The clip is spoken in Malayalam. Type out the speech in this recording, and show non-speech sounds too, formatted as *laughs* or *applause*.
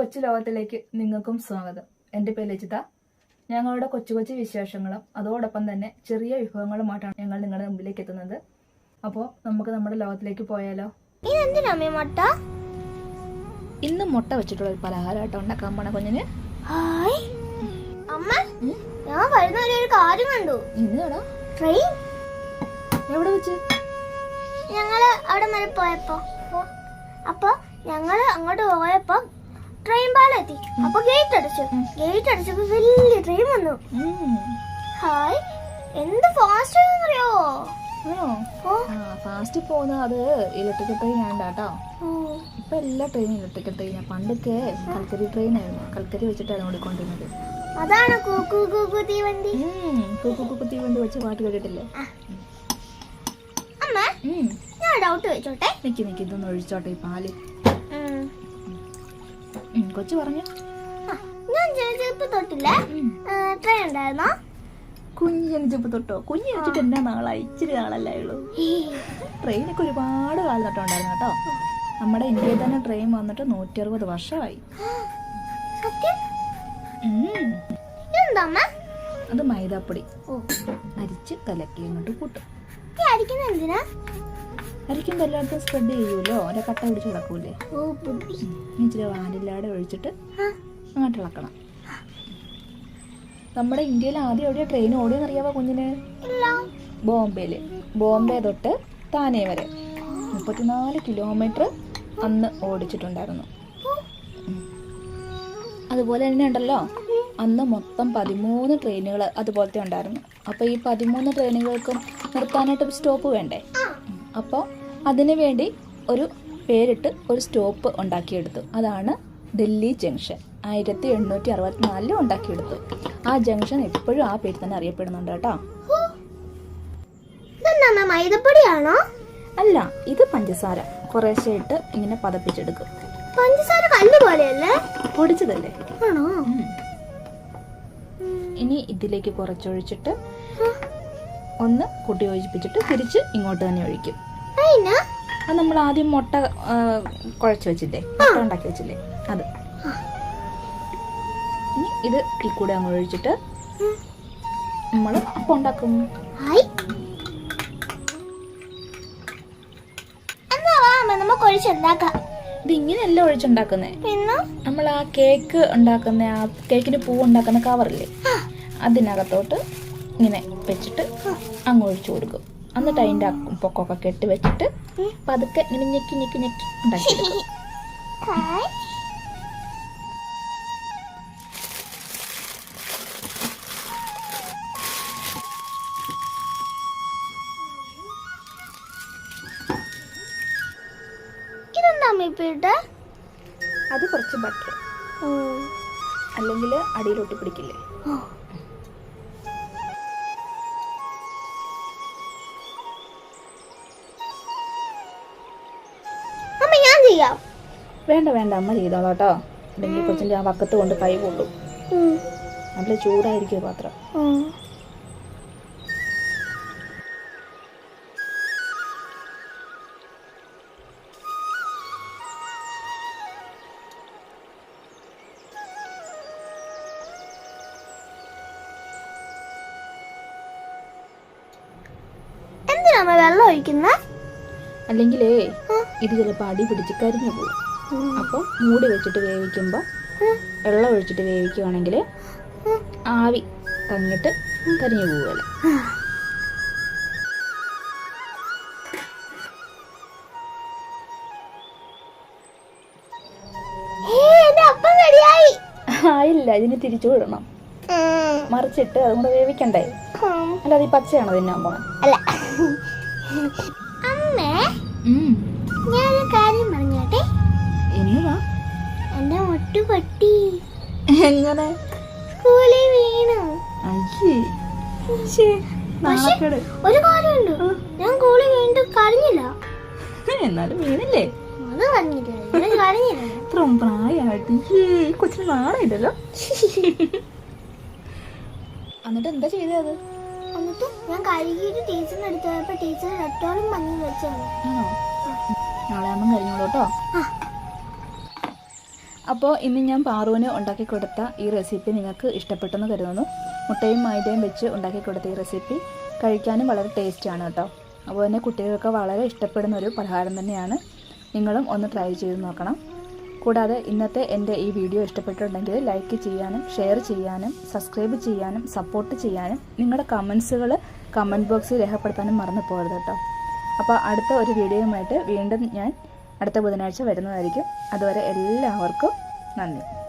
കൊച്ചു ലോകത്തിലേക്ക് നിങ്ങൾക്കും സ്വാഗതം. എന്റെ പേര് ലജിത. ഞങ്ങളുടെ കൊച്ചു കൊച്ചു വിശേഷങ്ങളും അതോടൊപ്പം തന്നെ ചെറിയ വിഭവങ്ങളുമായിട്ടാണ് ഞങ്ങൾ നിങ്ങളുടെ മുമ്പിലേക്ക് എത്തുന്നത്. അപ്പോൾ നമുക്ക് നമ്മുടെ ലോകത്തിലേക്ക് പോയാലോ? മുട്ട? ഇന്ന് മുട്ട വെച്ചിട്ടുള്ള ഒരു പലഹാരമായിട്ട് ഉണ്ടാക്കാൻ പോണ കുഞ്ഞിന്. അമ്മ ഞാൻ വരുന്ന ഒരു കാര്യം കണ്ടു. ട്രെയിൻ എവിടെ വെച്ച്? ഞങ്ങൾ അവിടെ വരെ പോയപ്പോ അപ്പൊ ഞങ്ങൾ അങ്ങോട്ട് പോയപ്പോ ട്രെയിൻ പാലെത്തി അപ്പൊ ഗേറ്റ് അടച്ചു. ഗേറ്റ് അടച്ചപ്പോ വലിയ ട്രെയിൻ വന്നു. ഹായ്. എന്ത് ഫാസ്റ്റ് അറിയോ ഫാസ്റ്റ് പോകുന്നത് അത് ഇലക്ട്രിക്കൽ ട്രെയിൻ ആണ്ടാട്ടോ. ഇപ്പൊ എല്ലാ ട്രെയിനും ഇലക്ട്രിക്കൽ ട്രെയിനാണ് പണ്ടൊക്കെ കൽക്കരി ട്രെയിൻ ആയിരുന്നു. കൽക്കരി വെച്ചിട്ടാണ് ഓടിക്കൊണ്ടിരുന്നത്. അതാണ് കൂക്കു കൂക്കു തീവണ്ടി? ഉം. കുക്കു കുക്കു തീവണ്ടി വെച്ച് പാട്ട് കേട്ടിട്ടില്ലേ? അമ്മ ഞാൻ ഡൗട്ട് വെച്ചോട്ടെ നിക്ക് നിക്ക് ഇതൊന്ന് ഒഴിച്ചോട്ടെ ഈ പാൽ. കൊച്ചു പറഞ്ഞു. ഞാൻ ജനിച്ചപ്പോ തൊട്ടില്ലേ. ട്രെയിൻ ഉണ്ടായിരുന്നോ? കുഞ്ഞ് ജനിച്ചപ്പോ തൊട്ടോ? കുഞ്ഞ് ജനിച്ചിട്ട് എന്നാ നാളായി ഇച്ചിരി നാളല്ലേ ഉള്ളൂ. ട്രെയിനൊക്കെ ഒരുപാട് കാലം തൊട്ടോ ഉണ്ടായിരുന്നു കേട്ടോ നമ്മുടെ ഇന്ത്യയിൽ തന്നെ ട്രെയിൻ വന്നിട്ട് നൂറ്റി അറുപത് വർഷമായി അത് മൈദാപ്പൊടി. അരിച്ച് കലക്കി അങ്ങോട്ട് കൂട്ടും. അരിക്കുമ്പോൾ എല്ലായിടത്തും സ്പ്രെഡ് ചെയ്യുമല്ലോ? ഒരു കട്ട പിടിച്ച് കിടക്കൂലേ? ഇച്ചിരി വാനില്ലാടെ ഒഴിച്ചിട്ട് അങ്ങോട്ട് ഇളക്കണം. നമ്മുടെ ഇന്ത്യയിൽ ആദ്യം എവിടെയാ ട്രെയിൻ ഓടിയെന്ന് അറിയാമോ കുഞ്ഞിന്? ബോംബെയിൽ ബോംബെ തൊട്ട് താനെ വരെ. മുപ്പത്തിനാല് കിലോമീറ്റർ അന്ന് ഓടിച്ചിട്ടുണ്ടായിരുന്നു. അതുപോലെ തന്നെ ഉണ്ടല്ലോ. അന്ന് മൊത്തം പതിമൂന്ന് ട്രെയിനുകൾ അതുപോലത്തെ ഉണ്ടായിരുന്നു. അപ്പോൾ ഈ പതിമൂന്ന് ട്രെയിനുകൾക്കും നിർത്താനായിട്ട് സ്റ്റോപ്പ് വേണ്ടേ? അപ്പോൾ അതിനു വേണ്ടി ഒരു പേരിട്ട് ഒരു സ്റ്റോപ്പ് ഉണ്ടാക്കിയെടുത്തു. അതാണ് ഡൽഹി ജംഗ്ഷൻ. ആയിരത്തി എണ്ണൂറ്റി അറുപത്തിനാലിൽ ഉണ്ടാക്കിയെടുത്തു. ആ ജംഗ്ഷൻ എപ്പോഴും ആ പേര് തന്നെ അറിയപ്പെടുന്നുണ്ട് കേട്ടോ. മൈദപ്പൊടിയാണോ? അല്ല ഇത് പഞ്ചസാര. കുറേശ്ശെ ഇട്ട് ഇങ്ങനെ പതപ്പിച്ചെടുക്കും. പഞ്ചസാര കല്ല് പോലെയല്ലേ പൊടിച്ചതല്ലേ? ആണോ? ഇനി ഇതിലേക്ക് കുറച്ചൊഴിച്ചിട്ട് ഒന്ന് കുട്ടി യോജിപ്പിച്ചിട്ട് തിരിച്ച് ഇങ്ങോട്ട് തന്നെ ഒഴിക്കും. അത് നമ്മൾ ആദ്യം മുട്ട കുഴച്ച് വെച്ചില്ലേ? മുട്ട ഉണ്ടാക്കി വെച്ചില്ലേ? അത്. ഇനി ഇത് ഈ കൂടെ അങ്ങ് ഒഴിച്ചിട്ട് നമ്മൾ അപ്പം ഉണ്ടാക്കും. ഇത് ഇങ്ങനെയല്ല ഒഴിച്ചുണ്ടാക്കുന്നേ? പിന്നെ? നമ്മൾ ആ കേക്ക് ഉണ്ടാക്കുന്ന ആ കേക്കിന് പൂ ഉണ്ടാക്കുന്ന കവറില്ലേ അതിനകത്തോട്ട് ഇങ്ങനെ വെച്ചിട്ട് അങ്ങ് ഒഴിച്ചു കൊടുക്കും. എന്നിട്ട് അതിന്റെ പൊക്കൊക്കെ കെട്ടി വെച്ചിട്ട് പതുക്കെ ഇങ്ങനെ ഞെക്കി ഞെക്കി ഞെക്കി ഉണ്ടാക്കി ഇതെന്താ അത് കുറച്ച് ബട്ടർ അല്ലെങ്കിൽ അടിയിലൊട്ടി പിടിക്കില്ലേ? ചെയ്യാം. വേണ്ട വേണ്ട അമ്മ ചെയ്തോളാം കേട്ടോ അല്ലെങ്കിൽ കൊച്ചിന്റെ ആ വക്കത്ത് കൊണ്ട് കൈ കൊള്ളും. നല്ല ചൂടായിരിക്കും പാത്രം. ഉം. എന്തിനാ വെള്ളം ഒഴിക്കുന്നേ? അല്ലെങ്കിലേ ഇത് ചിലപ്പോൾ അടി പിടിച്ച് കരിഞ്ഞു പോകും. അപ്പോൾ മൂടി വെച്ചിട്ട് വേവിക്കുമ്പോൾ വെള്ളം ഒഴിച്ചിട്ട് വേവിക്കുവാണെങ്കിൽ ആവി തങ്ങിട്ട് കരിഞ്ഞു റെഡിയായി. ആയില്ല ഇതിന് തിരിച്ചു വിടണം. മറിച്ചിട്ട് അതും കൂടെ വേവിക്കണ്ടേ? അല്ലാതെ ഈ പച്ചയാണോ തിന്നാൻ പോണേ? അല്ല. അമ്മേ. ഞാനൊരു കാര്യം പറഞ്ഞോട്ടെ? എന്നതാ എന്റെ മുട്ട് പൊട്ടി എങ്ങനെ? സ്കൂളിൽ വീണു. ഒരു കാര്യമുണ്ട്. ഞാൻ സ്കൂളിൽ വീണ്ടും കരഞ്ഞില്ല. എന്നാലും വീണില്ലേ? അത് കരഞ്ഞില്ല. കരഞ്ഞില്ല. ഇത്രയും പ്രായമായിട്ട്. ഈ കൊച്ചിന് നാണമില്ലല്ലോ. *laughs* എന്നിട്ട് എന്താ ചെയ്തത്? എന്നിട്ട് ഞാൻ കഴുകിയിട്ട് ടീച്ചറിന് അടുത്ത് പോയപ്പോ ടീച്ചർ രട്ടോളം മഞ്ഞ വെച്ചാണ്. ആണോ? നാളെ ആകുമ്പം കഴിഞ്ഞോളൂ കേട്ടോ. അപ്പോൾ ഇന്ന് ഞാൻ പാറുവിന് ഉണ്ടാക്കി കൊടുത്ത ഈ റെസിപ്പി നിങ്ങൾക്ക് ഇഷ്ടപ്പെട്ടെന്ന് കരുതുന്നു. മുട്ടയും മൈദയും വെച്ച് ഉണ്ടാക്കി കൊടുത്ത ഈ റെസിപ്പി കഴിക്കാനും വളരെ ടേസ്റ്റാണ് കേട്ടോ. അപ്പോൾ തന്നെ കുട്ടികൾക്ക് വളരെ ഇഷ്ടപ്പെടുന്ന ഒരു പലഹാരം തന്നെയാണ്. നിങ്ങളും ഒന്ന് ട്രൈ ചെയ്ത് നോക്കണം. കൂടാതെ ഇന്നത്തെ എന്റെ ഈ വീഡിയോ ഇഷ്ടപ്പെട്ടിട്ടുണ്ടെങ്കിൽ ലൈക്ക് ചെയ്യാനും ഷെയർ ചെയ്യാനും സബ്സ്ക്രൈബ് ചെയ്യാനും സപ്പോർട്ട് ചെയ്യാനും നിങ്ങളുടെ കമൻസുകൾ കമന്റ് ബോക്സിൽ രേഖപ്പെടുത്താനും മറന്നു പോകരുത് കേട്ടോ. അപ്പോൾ അടുത്ത ഒരു വീഡിയോയുമായിട്ട് വീണ്ടും ഞാൻ അടുത്ത ബുധനാഴ്ച വരുന്നതായിരിക്കും. അതുവരെ എല്ലാവർക്കും നന്ദി.